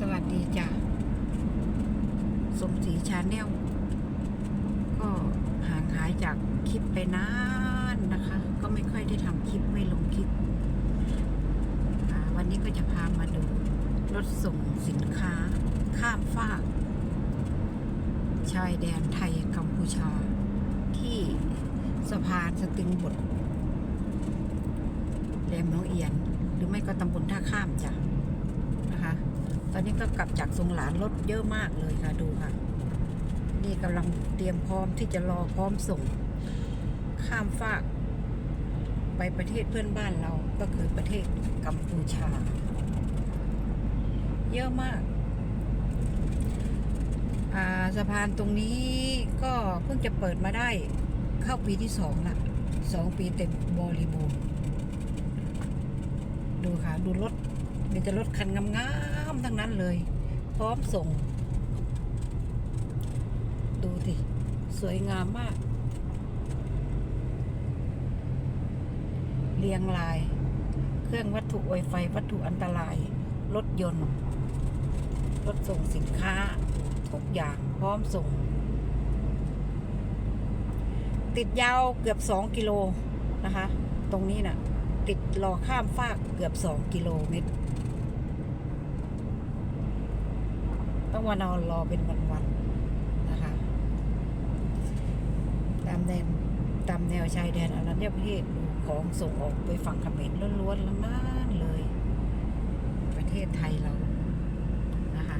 สวัสดีจ้ะสมศรีชาแนลก็ห่างหายจากคลิปไปนานนะคะ ก็ไม่ค่อยได้ทำคลิปไม่ลงคลิป วันนี้ก็จะพามาดูรถส่งสินค้า ข้ามฟากชายแดนไทยกัมพูชา ที่สะพานสตึงบดแหลมน้องเอียน หรือไม่ก็ตำบลท่าข้ามจ้ะ อนนี้ก็กลับจากสงหลานรถเยอะมากเลยค่ะดูค่ะ นี่กำลังเตรียมพร้อมที่จะรอพร้อมส่ง ข้ามฟาก ไปประเทศเพื่อนบ้านเราก็คือประเทศกัมพูชา เยอะมากาสะพานตรงนี้ก็เพิ่งจะเปิดมาได้เข้าปีที่สองละสองปีเต็มบริบูรณ์ดูค่ะ ดูรถมีแต่รถคันงามๆ ทั้งนั้นเลย พร้อมส่ง ดูสิสวยงามมาก เรียงราย เครื่องวัตถุไวไฟวัตถุอันตราย รถยนต์ รถส่งสินค้า ทุกอย่างพร้อมส่ง ติดยาวเกือบสองกิโลนะคะ ตรงนี้น่ะ ติดรอข้ามฟากเกือบสองกิโลเมตร ต้องมานอนรอเป็นวันๆนะคะ ตามแนวตามแนวชายแดนอรัญญประเทศดูของส่งออกไปฝั่งเขมรล้วนๆแล้วนั่นเลย ประเทศไทยเรานะคะ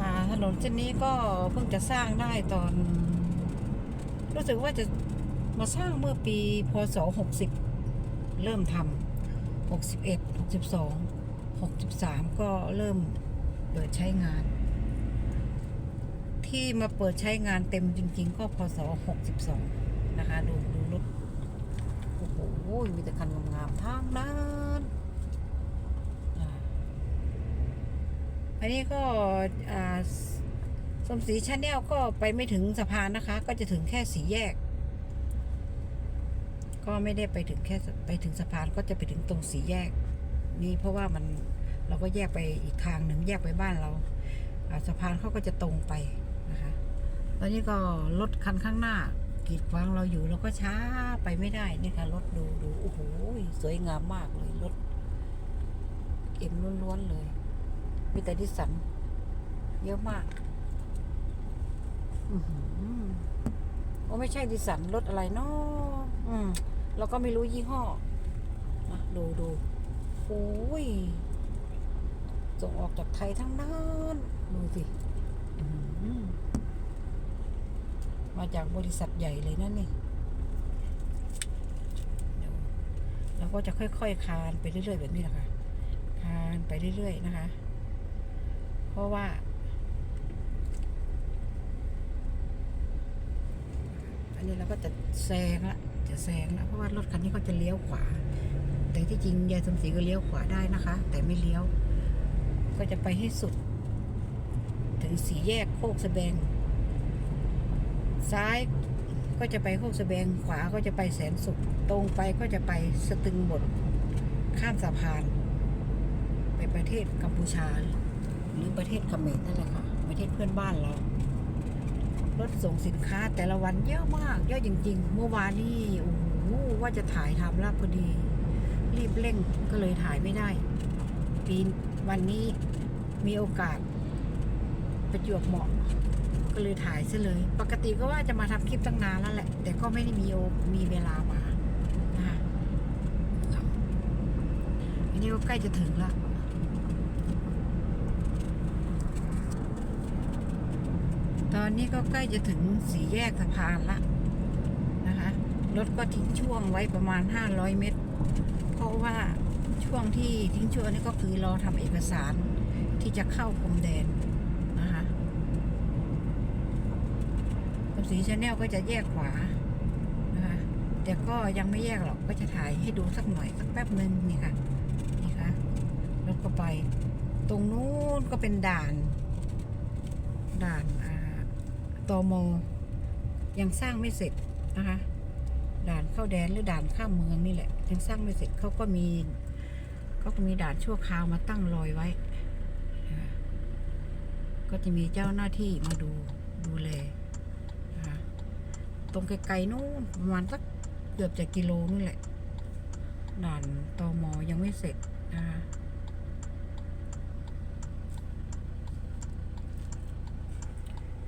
อ่าถนนเส้นนี้ก็เพิ่งจะสร้างได้ตอน รู้สึกว่าจะมาสร้างเมื่อปีพศ 60 เริ่มทำ 61 62 63 ก็เริ่มเปิดใช้งาน ที่มาเปิดใช้งานเต็มจริง ๆ ก็พศ 62 นะคะ ดูดูรถ โอ้โห มีแต่คันงามๆทางนั้นอันนี้ก็สมศรีชาแนลก็ไปไม่ถึงสะพานนะคะ ก็จะถึงแค่สีแยก ก็ไม่ได้ไปถึงแค่ไปถึงสะพานก็จะไปถึงตรงสีแยก นี่เพราะว่ามันเราก็แยกไปอีกทางหนึ่งแยกไปบ้านเราสะพานเขาก็จะตรงไปนะคะตอนนี้ก็รถคันข้างหน้ากีดขวางเราอยู่เราก็ช้าไปไม่ได้นี่ค่ะรถดูดูโอ้โหสวยงามมากเลยรถเอ็มล้วนๆเลยมีแต่ดิสันเยอะมากอือหือโอ้ไม่ใช่ดิสันรถอะไรเนาะ อืมเราก็ไม่รู้ยี่ห้อนะดูดูโอ้ยส่งออกจากไทยทั้งนั้น ดูสิมาจากบริษัทใหญ่เลยนั่นนี่เดี๋ยวเราก็จะค่อยๆคานไปเรื่อย ๆ แบบนี้แหละค่ะ คานไปเรื่อย ๆ นะคะ เพราะว่าอันนี้เราก็จะแซงละ จะแซงและเพราะว่ารถคันนี้ก็จะเลี้ยวขวา แต่ที่จริงยายสมศรีก็เลี้ยวขวาได้นะคะ แต่ไม่เลี้ยว ก็จะไปให้สุด ถึงสี่แยกโคกสะแบง ซ้ายก็จะไปโคกสะแบง ขวาก็จะไปแสนสุขตรงไปก็จะไปสตึงบดข้ามสะพาน ไปประเทศกัมพูชา หรือประเทศเขมรนั่นแหละค่ะ ประเทศเพื่อนบ้านเรา รถส่งสินค้าแต่ละวันเยอะมากเยอะจริง ๆ เมื่อวานนี่โอ้โหว่าจะถ่ายทำรับพอดี รีบเร่งก็เลยถ่ายไม่ได้ ปีวันนี้มีโอกาส ประจวบเหมาะ ก็เลยถ่ายซะเลย ปกติก็ว่าจะมาทำคลิปตั้งนานแล้วแหละ แต่ก็ไม่ได้มีโอมีเวลามานะคะอันนี้ก็ใกล้จะถึงละ ตอนนี้ก็ใกล้จะถึงสี่แยกสะพานละนะคะ รถก็ทิ้งช่วงไว้ประมาณ 500 เมตร เพราะว่าช่วงที่ทิ้งช่วงนี้ก็คือรอทำเอกสารที่จะเข้าพรมแดนนะคะกับสีชาแนลก็จะแยกขวานะคะแต่ก็ยังไม่แยกหรอกก็จะถ่ายให้ดูสักหน่อยสักแป๊บหนึ่งนี่ค่ะนี่ค่ะรถก็ไป ตรงนู้นก็เป็นด่าน ด่านอ่ ตอมยังสร้างไม่เสร็จนะคะด่านเข้าแดนหรือด่านข้ามเมืองนี่แหละ ยังสร้างไม่เสร็จเขาก็มีก็มีด่านชั่วคราวมาตั้งรอยไว้ ก็จะมีเจ้าหน้าที่มาดูดูแลตรงไกลๆนู่นประมาณสักเกือบจะกิโลนู่แหละ ด่านตอมอยังไม่เสร็จนะคะ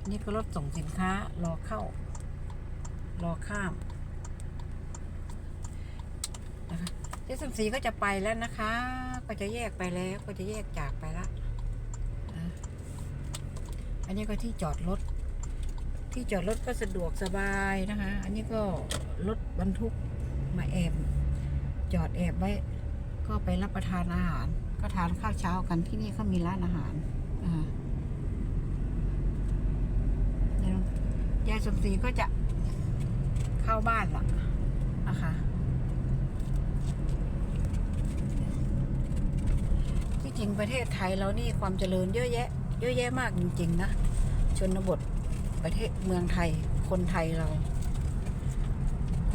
นี่ก็รถส่งสินค้ารอเข้ารอข้ามนะคะเจสมศรีก็จะไปแล้วนะคะ ก็จะแยกไปแล้วก็จะแยกจากไปละอะอันนี้ก็ที่จอดรถ ที่จอดรถก็สะดวกสบายนะคะ อันนี้ก็รถบรรทุกมาแอบจอดแอบไว้ ก็ไปรับประทานอาหาร ก็ทานข้าวเช้ากันที่นี่เขามีร้านอาหารอ่า ยายสมศรีก็จะเข้าบ้านละนะคะที่จริงประเทศไทยเรานี่ความเจริญเยอะแยะ เยอะแยะมากจริง ๆ นะ ชนบทประเทศเมืองไทยคนไทยเรา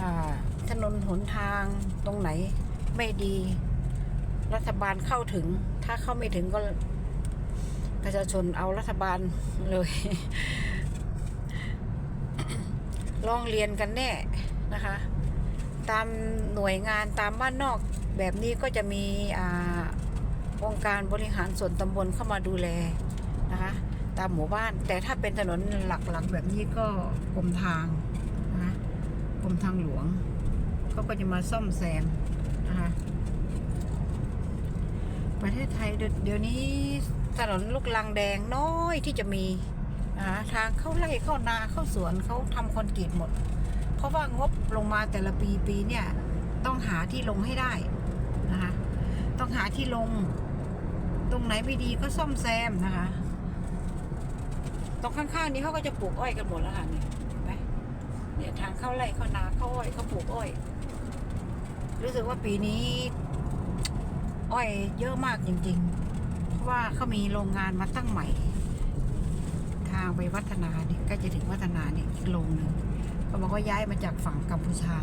อ่าถนนหนทางตรงไหนไม่ดี รัฐบาลเข้าถึง ถ้าเข้าไม่ถึงก็ประชาชนเอารัฐบาลเลย ร้องเรียนกันแน่นะคะ ตามหน่วยงานตามบ้านนอกแบบนี้ก็จะมีองค์การบริหารส่วนตำบลเข้ามาดูแลนะคะตามหมู่บ้าน แต่ถ้าเป็นถนนหลักๆแบบนี้ก็กรมทางนะกรมทางหลวงเขาก็จะมาซ่อมแซมนะคะประเทศไทยเดี๋ยวเดี๋ยวนี้ถนนลูกลังแดงน้อยที่จะมี นะะทางเข้าไร่เข้านาเข้าสวนเขาทำคอนกรีตหมด เพราะว่างบลงมาแต่ละปีปีเนี่ย ต้องหาที่ลงให้ได้นะคะต้องหาที่ลง ตรงไหนไม่ดีก็ซ่อมแซมนะคะตรงข้างๆนี้เขาก็จะปลูกอ้อยกันหมดแล้วค่ะเนี่ยไหมเนี่ยทางเข้าไร่เข้านาเข้าอ้อยเขาปลูกอ้อย รู้สึกว่าปีนี้ อ้อยเยอะมากจริงๆ เพราะว่าเขามีโรงงานมาตั้งใหม่างไปวัฒนาเนี่ยใกล้จะถึงวัฒนาเนี่ยอีกโรงหนึ่งเขาบอกว่าย้ายมาจากฝั่งกัมพูชา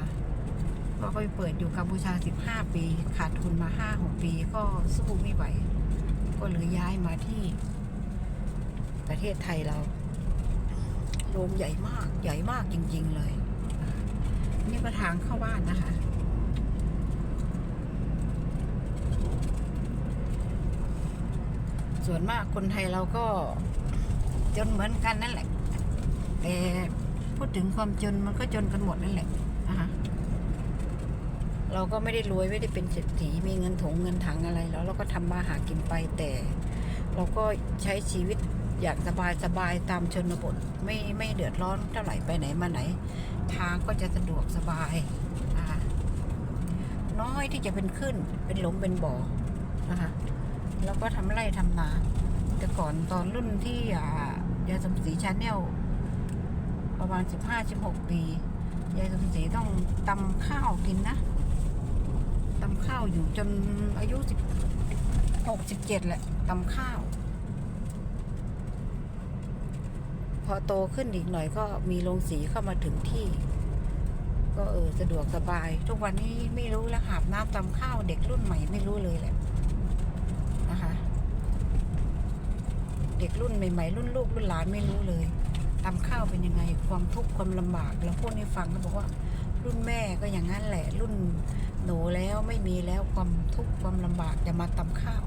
ก็เขาไปเปิดอยู่กัมพูชา 15 ปี ขาดทุนมา5-6ปี ก็สู้ไม่ไหว ก็เลยย้ายมาที่ ประเทศไทยเราโรงใหญ่มากใหญ่มากจริง ๆ เลยนี่ก็ทางเข้าบ้านนะคะส่วนมากคนไทยเราก็ จนเหมือนกันนั่นแหละ แต่พูดถึงความจนมันก็จนกันหมดนั่นแหละนะคะเราก็ไม่ได้รวยไม่ได้เป็นเศรษฐีมีเงินถงเงินถังอะไรแล้ว เราก็ทำมาหากินไปแต่ เราก็ใช้ชีวิตอย่างสบายสบายตามชนบทไม่ไม่เดือดร้อนเท่าไหร่ไปไหนมาไหน ทางก็จะสะดวกสบายน้อยที่จะเป็นขึ้นเป็นหลมเป็นบ่อนะคะแล้วก็ทำไร่ทำนา แต่ก่อนตอนรุ่นที่อ่ายายสมศรีชาแนลประมาณสิบห้าสิบหกปียายสมศรีต้องตำข้าวกินนะตำข้าวอยู่จนอายุสิบหกสิบเจ็ดแหละตำข้าว พอโตขึ้นอีกหน่อยก็มีโรงสีเข้ามาถึงที่ ก็เออสะดวกสบาย ทุกวันนี้ไม่รู้แล้วหาบน้ำตำข้าวเด็กรุ่นใหม่ไม่รู้เลยแหละเด็กรุ่นใหม่ ๆ รุ่นลูกรุ่นหลานไม่รู้เลยทำข้าวเป็นยังไง ความทุกข์ความลำบากแล้วพูดให้ฟังก็บอกว่า รุ่นแม่ก็อย่างนั้นแหละ รุ่นหนูแล้วไม่มีแล้วความทุกข์ความลำบากจะมาตำข้าว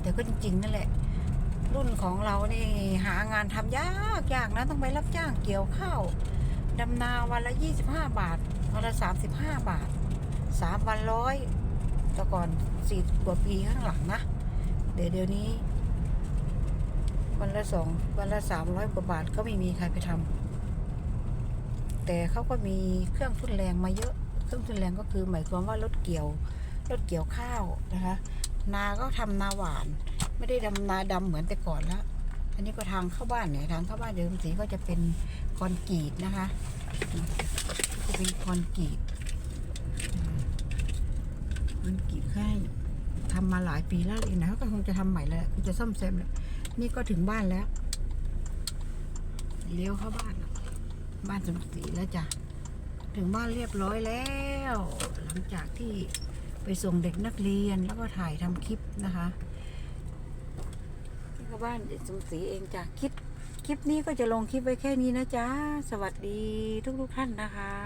แต่ก็จริงๆนั่นแหละ รุ่นของเรานี่หางานทำยากยากนะต้องไปรับจ้างเกี่ยวข้าวดำนาวันละยี่สิบห้าบาทวันละสามสิบห้าบาทสามวันร้อยแต่ก่อนสี่กว่าปีข้างหลังนะ เดี๋ยวเดี๋ยวนี้ วันละสองวันละสามร้อยกว่าบาทก็ไม่มีใครไปทำแต่เขาก็มีเครื่องทุนแรงมาเยอะ เครื่องทุนแรงก็คือหมายความว่ารถเกี่ยวรถเกี่ยวข้าวนะคะ นาก็ทำนาหวาน ไม่ได้ดำนาดำเหมือนแต่ก่อนและอันนี้ก็ทางเข้าบ้านเนี่ยทางเข้าบ้านเดิมสีก็จะเป็นคอนกรีตนะคะจะเป็นคอนกรีตคอนกรีตแค่ทำมาหลายปีแล้วเองนะเขาก็คงจะทำใหม่แล้วจะซ่อมแซมแล้ว นี่ก็ถึงบ้านแล้ว เลี้ยวเข้าบ้าน บ้านสมศรีแล้วจ้ะ ถึงบ้านเรียบร้อยแล้ว หลังจากที่ไปส่งเด็กนักเรียนแล้วก็ถ่ายทำคลิปนะคะที่ก็บ้านเด็กสมศรีเองจ้ะคลิปคลิปนี้ก็จะลงคลิปไว้แค่นี้นะจ๊ะ สวัสดีทุกๆท่านนะคะ